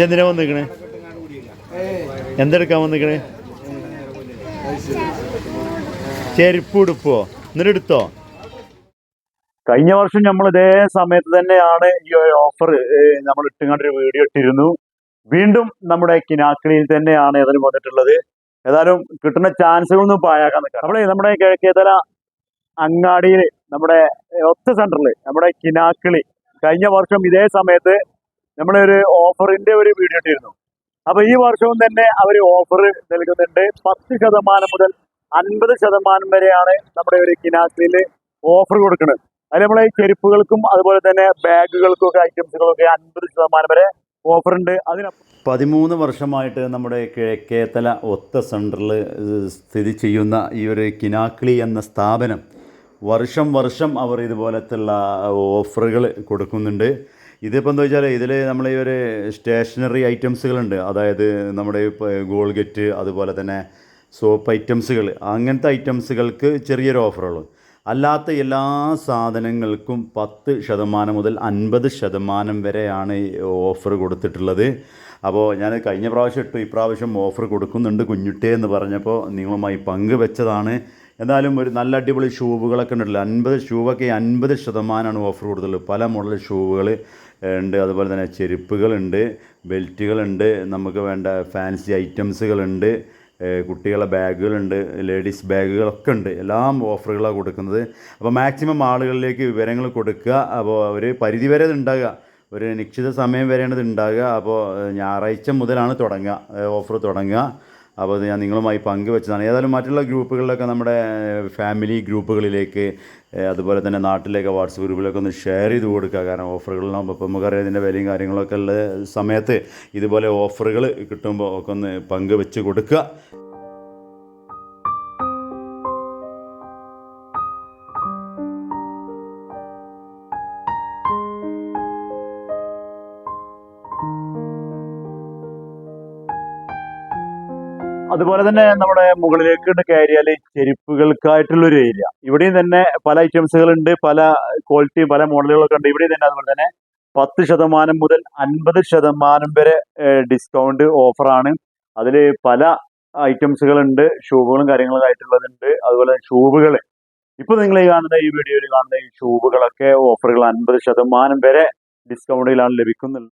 എന്തിനാ വന്നിക്കണേ എന്തെടുക്കാൻ വന്നിക്കണേ ചെരുപ്പ് ഉടുപ്പോ? എന്നിട്ട് എടുത്തോ? കഴിഞ്ഞ വർഷം നമ്മൾ ഇതേ സമയത്ത് തന്നെയാണ് ഈ ഓഫർ നമ്മൾ ഇട്ടുകൊണ്ട് ഒരു വീഡിയോ ഇട്ടിരുന്നു. വീണ്ടും നമ്മുടെ കിനാക്കിളിയിൽ തന്നെയാണ് ഇതിന് വന്നിട്ടുള്ളത്. ഏതായാലും കിട്ടുന്ന ചാൻസുകളൊന്നും പാഴാക്കാൻ നിൽക്കാം നമ്മളെ നമ്മുടെ കിഴക്കേതല അങ്ങാടിയിൽ നമ്മുടെ ഒത്ത സെന്ററിൽ നമ്മുടെ കിനാക്കിളി കഴിഞ്ഞ വർഷം ഇതേ സമയത്ത് നമ്മുടെ ഒരു ഓഫറിന്റെ ഒരു വീഡിയോ ഇട്ടിരുന്നു. അപ്പൊ ഈ വർഷവും തന്നെ അവർ ഓഫർ നൽകുന്നുണ്ട്. പത്ത് ശതമാനം മുതൽ അൻപത് ശതമാനം വരെയാണ് നമ്മുടെ ഒരു കിനാസിൽ ഓഫർ കൊടുക്കുന്നത്. അതിൽ നമ്മളെ ചെരുപ്പുകൾക്കും അതുപോലെ തന്നെ ബാഗുകൾക്കും ഒക്കെ ഐറ്റംസുകളൊക്കെ അൻപത് ശതമാനം വരെ ഓഫർ ഉണ്ട്. അതിന് പതിമൂന്ന് വർഷമായിട്ട് നമ്മുടെ കിഴക്കേത്തല ഒത്ത സെന്ററിൽ സ്ഥിതി ചെയ്യുന്ന ഈ ഒരു കിനാക്ലി എന്ന സ്ഥാപനം വർഷം വർഷം അവർ ഇതുപോലത്തുള്ള ഓഫറുകൾ കൊടുക്കുന്നുണ്ട്. ഇതിപ്പോൾ എന്താ വെച്ചാൽ ഇതിൽ നമ്മൾ ഈ ഒരു സ്റ്റേഷനറി ഐറ്റംസുകളുണ്ട്. അതായത് നമ്മുടെ ഗോൾഗറ്റ് അതുപോലെ തന്നെ സോപ്പ് ഐറ്റംസുകൾ അങ്ങനത്തെ ഐറ്റംസുകൾക്ക് ചെറിയൊരു ഓഫറുള്ളൂ. അല്ലാത്ത എല്ലാ സാധനങ്ങൾക്കും പത്ത് ശതമാനം മുതൽ അൻപത് ശതമാനം വരെയാണ് ഓഫർ കൊടുത്തിട്ടുള്ളത്. അപ്പോൾ ഞാൻ കഴിഞ്ഞ പ്രാവശ്യം ഇട്ടു. ഇപ്രാവശ്യം ഓഫർ കൊടുക്കുന്നുണ്ട് കുഞ്ഞുട്ടേ എന്ന് പറഞ്ഞപ്പോൾ നിങ്ങളുമായി പങ്കുവെച്ചതാണ്. എന്നാലും ഒരു നല്ല അടിപൊളി ഷൂവുകളൊക്കെ ഉണ്ടല്ലോ. അൻപത് ഷൂവൊക്കെ അൻപത് ശതമാനമാണ് ഓഫർ കൊടുത്തുള്ളത് പല മോഡൽ ഷൂവുകൾ ഉണ്ട്. അതുപോലെ തന്നെ ചെരുപ്പുകളുണ്ട് ബെൽറ്റുകളുണ്ട് നമുക്ക് വേണ്ട ഫാൻസി ഐറ്റംസുകളുണ്ട് കുട്ടികളെ ബാഗുകളുണ്ട് ലേഡീസ് ബാഗുകളൊക്കെ ഉണ്ട്. എല്ലാം ഓഫറുകളാണ് കൊടുക്കുന്നത്. അപ്പോൾ മാക്സിമം ആളുകളിലേക്ക് വിവരങ്ങൾ കൊടുക്കുക. അപ്പോൾ ഒരു പരിധി വരെ ഉണ്ടാകുക. ഒരു നിശ്ചിത സമയം വരെയാണ് ഇത് ഉണ്ടാകുക. അപ്പോൾ ഞായറാഴ്ച മുതലാണ് തുടങ്ങുക. ഓഫർ തുടങ്ങുക. അപ്പോൾ അത് ഞാൻ നിങ്ങളുമായി പങ്കുവെച്ചതാണ്. ഏതായാലും മറ്റുള്ള ഗ്രൂപ്പുകളിലൊക്കെ നമ്മുടെ ഫാമിലി ഗ്രൂപ്പുകളിലേക്ക് അതുപോലെ തന്നെ നാട്ടിലേക്ക് വാട്സപ്പ് ഗ്രൂപ്പിലൊക്കെ ഒന്ന് ഷെയർ ചെയ്ത് കൊടുക്കുക. കാരണം ഓഫറുകളിലാകുമ്പോൾ ഇപ്പോൾ നമുക്കറിയാം ഇതിന്റെ വിലയും കാര്യങ്ങളൊക്കെ ഉള്ള സമയത്ത് ഇതുപോലെ ഓഫറുകൾ കിട്ടുമ്പോൾ ഒക്കെ ഒന്ന് പങ്കുവെച്ച് കൊടുക്കുക. അതുപോലെ തന്നെ നമ്മുടെ മുകളിലേക്ക് കയറിയാൽ ചെരുപ്പുകൾക്കായിട്ടുള്ള ഒരു ഏരിയ ഇവിടെയും തന്നെ പല ഐറ്റംസുകളുണ്ട് പല ക്വാളിറ്റി പല മോഡലുകളൊക്കെ ഉണ്ട്. ഇവിടെയും തന്നെ അതുപോലെ തന്നെ പത്ത് ശതമാനം മുതൽ അൻപത് ശതമാനം വരെ ഡിസ്കൗണ്ട് ഓഫറാണ് അതിൽ പല ഐറ്റംസുകളുണ്ട് ഷൂവുകളും കാര്യങ്ങളും ആയിട്ടുള്ളതുണ്ട്. അതുപോലെ ഷൂവുകൾ ഇപ്പൊ നിങ്ങൾ ഈ കാണുന്ന ഈ വീഡിയോയിൽ കാണുന്ന ഈ ഷൂവുകളൊക്കെ ഓഫറുകൾ അൻപത് ശതമാനം വരെ ഡിസ്കൗണ്ടിലാണ് ലഭിക്കുന്നുള്ളത്.